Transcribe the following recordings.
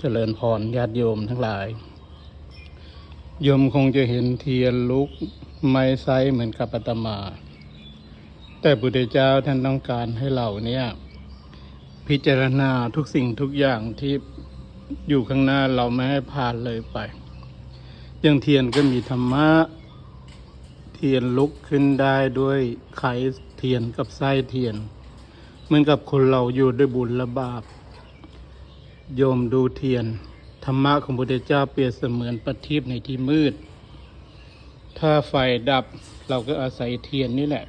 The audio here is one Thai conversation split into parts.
เจริญพรญาติโยมทั้งหลาย โยมคงจะเห็นเทียนลุกไม้ไซเหมือนกับอาตมา แต่บุตรเจ้าท่านต้องการให้เราเนี่ย พิจารณาทุกสิ่งทุกอย่างที่อยู่ข้างหน้าเราไม่ให้ผ่านเลยไปอย่างเทียนก็มีธรรมะ เทียนลุกขึ้นได้ด้วยไขเทียนกับไส้เทียน เหมือนกับคนเราอยู่ด้วยบุญและบาป โยมดูเทียน ธรรมะของพระพุทธเจ้าเปรียบเสมือนประทีปในที่มืด ถ้าไฟดับเราก็อาศัยเทียนนี่แหละ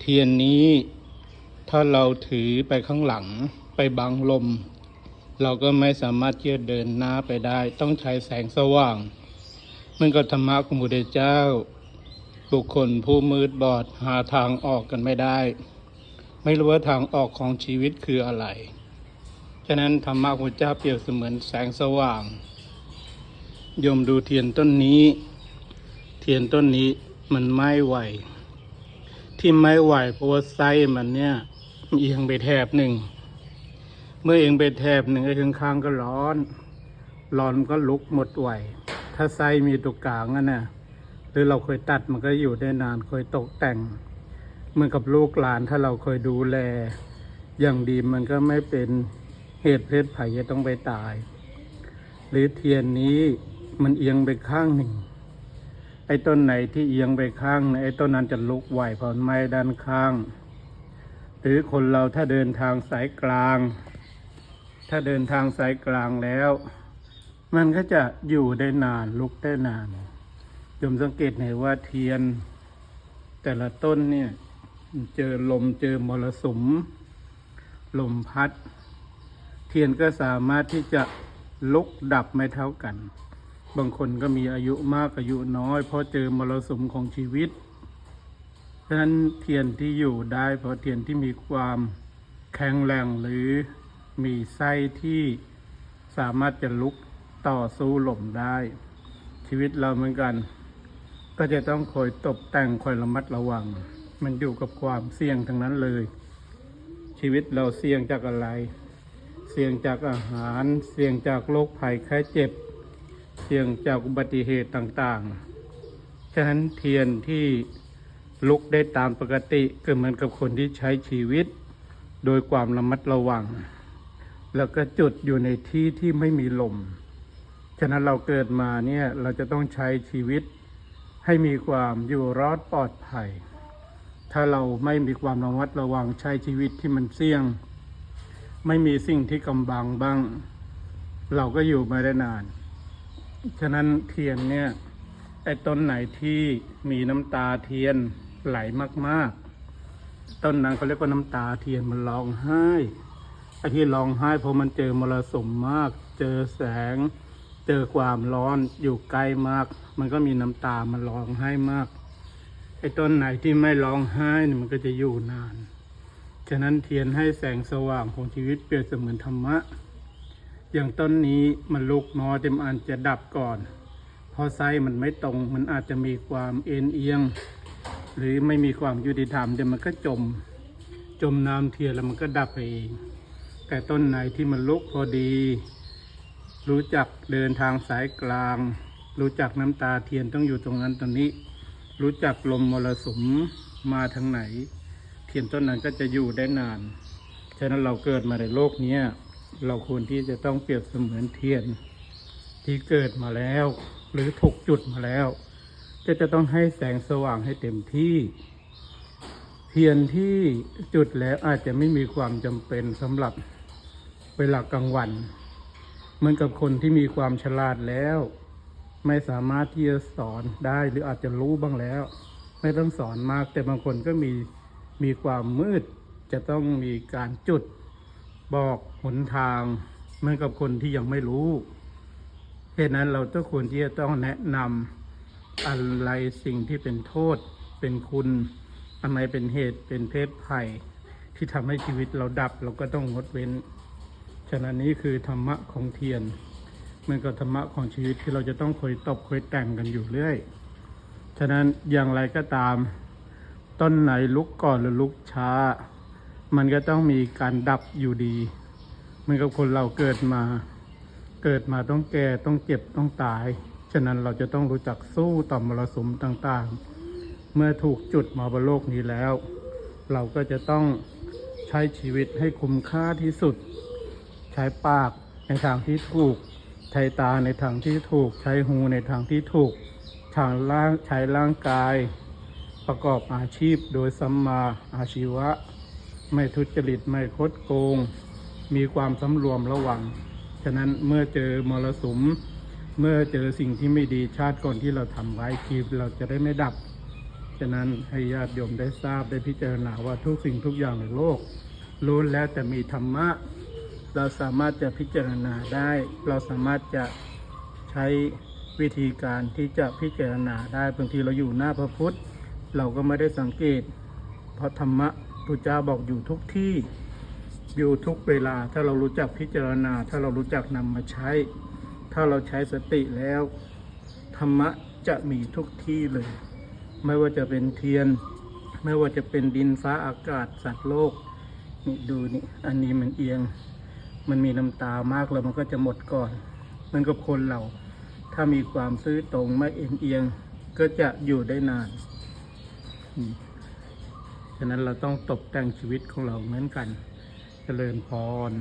เทียนนี้ถ้าเราถือไปข้างหลังไปบังลม เราก็ไม่สามารถที่จะเดินหน้าไปได้ ต้องใช้แสงสว่างมันก็ธรรมะของพระพุทธเจ้า บุคคลผู้มืดบอดหาทางออกกันไม่ได้ ไม่รู้ว่าทางออกของชีวิตคืออะไร ฉะนั้นธรรมะของพระเจ้าเปรียบเสมือนแสงสว่างโยมดูเทียนต้นนี้ เทียนต้นนี้มันไม้ไหว ที่ไม้ไหวเพราะว่าไส้มันเนี่ยเอียงไปแถบหนึ่ง เมื่อเอียงไปแถบหนึ่งไอ้ข้างๆก็ร้อน ร้อนก็ลุกหมดไหว ถ้าไส้มีตัวกลางนั่นน่ะหรือเราเคยตัดมันก็อยู่ได้นานเคยตกแต่งเหมือนกับลูกหลานถ้าเราเคยดูแล อย่างดีมันก็ไม่เป็น เหตุเพศภัยจะต้องไปตาย หรือเทียนนี้มันเอียงไปข้างหนึ่ง ไอ้ต้นไหนที่เอียงไปข้างไอ้ต้นนั้นจะลุกไหวเพราะไม้ด้านข้าง หรือคนเราถ้าเดินทางสายกลาง ถ้าเดินทางสายกลางแล้ว มันก็จะอยู่ได้นานลุกได้นานยมสังเกตเห็นว่าเทียน แต่ละต้นเนี่ย เจอลมเจอมรสุม ลมพัด เทียนก็สามารถที่จะลุกดับไม่เท่ากัน บางคนก็มีอายุมากอายุน้อย เพราะเจอมรสุมของชีวิตฉะนั้นเทียนที่อยู่ได้เพราะเทียนที่มีความแข็งแรงหรือมีไส้ที่สามารถจะลุกต่อสู้หล่มได้ ชีวิตเราเหมือนกัน ก็จะต้องคอยตกแต่งคอยระมัดระวัง มันอยู่กับความเสี่ยงทั้งนั้นเลย ชีวิตเราเสี่ยงจากอะไร สี่ยงจากอาหาร เสี่ยงจากโรคภัยไข้เจ็บ เสี่ยงจากอุบัติเหตุต่างๆ ฉะนั้นเทียนที่ลุกได้ตามปกติก็เหมือนกับคนที่ใช้ชีวิต โดยความระมัดระวัง แล้วก็จุดอยู่ในที่ที่ไม่มีลม ฉะนั้นเราเกิดมาเนี่ยเราจะต้องใช้ชีวิตให้มีความอยู่รอดปลอดภัย ถ้าเราไม่มีความระมัดระวังใช้ชีวิตที่มันเสี่ยง ไม่มีสิ่งที่กำบังบ้าง เราก็อยู่ไม่ได้นาน ฉะนั้นเทียนเนี่ยไอ้ต้นไหนที่มีน้ำตาเทียนไหลมาก ๆ ต้นนั้นเขาเรียกว่าน้ำตาเทียนมันร้องไห้ไอ้ที่ร้องไห้เพราะมันเจอมรสุมมาก เจอแสง เจอความร้อนอยู่ใกล้มาก มันก็มีน้ำตามันร้องไห้มากไอ้ต้นไหนที่ไม่ร้องไห้เนี่ยมันก็จะอยู่นาน ฉะนั้นเทียนให้แสงสว่างของชีวิตเปรียบเสมือนธรรมะ อย่างต้นนี้มันลุกนอยแต่มันจะดับก่อน เพราะไส้มันไม่ตรง มันอาจจะมีความเอ็นเอียง หรือไม่มีความยุติธรรมเดี๋ยวมันก็จม จมน้ำเทียนแล้วมันก็ดับไปเอง แต่ต้นไหนที่มันลุกพอดี รู้จักเดินทางสายกลาง รู้จักน้ำตาเทียนต้องอยู่ตรงนั้นตรงนี้ รู้จักลมมรสุมมาทางไหน ทียนต้นนั้นก็จะอยู่ได้นาน ฉะนั้นเราเกิดมาในโลกนี้เราควรที่จะต้องเปรียบเสมือนเทียน ที่เกิดมาแล้ว หรือถูกจุดมาแล้ว ก็จะต้องให้แสงสว่างให้เต็มที่ เทียนที่จุดแล้วอาจจะไม่มีความจำเป็นสำหรับเวลากลางวันเหมือนกับคนที่มีความฉลาดแล้ว ไม่สามารถที่จะสอนได้หรืออาจจะรู้บ้างแล้ว ไม่ต้องสอนมากแต่บางคนก็มี มีความมืดจะต้องมีการจุดบอกหนทางเหมือนกับคนที่ยังไม่รู้เหตุนั้นเราต้องควรที่จะต้องแนะนำอะไรสิ่งที่เป็นโทษ เป็นคุณอะไรเป็นเหตุเป็นเพศภัย ที่ทำให้ชีวิตเราดับเราก็ต้องงดเว้น ฉะนั้นนี้คือธรรมะของเทียนเหมันก็ธรรมะของชีวิตที่เราจะต้องคอยตบคอยแต่งกันอยู่เรื่อย ฉะนั้นอย่างไรก็ตาม ต้นไหนลุกก่อนหรือลุกช้า มันก็ต้องมีการดับอยู่ดีเหมือนกับคนเราเกิดมา เกิดมาต้องแก่ต้องเจ็บต้องตาย ฉะนั้นเราจะต้องรู้จักสู้ต่อมรสุมต่างๆ เมื่อถูกจุดมาบนโลกนี้แล้ว เราก็จะต้องใช้ชีวิตให้คุ้มค่าที่สุด ใช้ปากในทางที่ถูก ใช้ตาในทางที่ถูก ใช้หูในทางที่ถูกทางร่างใช้ร่างกาย ประกอบอาชีพโดยสัมมาอาชีวะ ไม่ทุจริตไม่คดโกง มีความสำรวมระวัง ฉะนั้นเมื่อเจอมรสุม เมื่อเจอสิ่งที่ไม่ดีชาติก่อนที่เราทำไว้คีเราจะได้ไม่ดับ ฉะนั้นให้ญาติโยมได้ทราบได้พิจารณาว่าทุกสิ่งทุกอย่างในโลกล้วนแล้วแต่มีธรรมะ เราสามารถจะพิจารณาได้ เราสามารถจะใช้วิธีการที่จะพิจารณาได้บางทีเราอยู่หน้าพระพุทธ เราก็ไม่ได้สังเกต เพราะธรรมะพระเจ้าบอกอยู่ทุกที่อยู่ทุกเวลา ถ้าเรารู้จักพิจารณา ถ้าเรารู้จักนำมาใช้ ถ้าเราใช้สติแล้ว ธรรมะจะมีทุกที่เลย ไม่ว่าจะเป็นเทียน ไม่ว่าจะเป็นดินฟ้าอากาศสัตว์โลกนี่ดูนี่อันนี้มันเอียง มันมีน้ำตามากแล้วมันก็จะหมดก่อน มันก็คนเรา ถ้ามีความซื่อตรงไม่เอ็นเอียง ก็จะอยู่ได้นาน ฉะนั้นเราต้องตกแต่งชีวิตของเราเหมือนกัน เจริญพร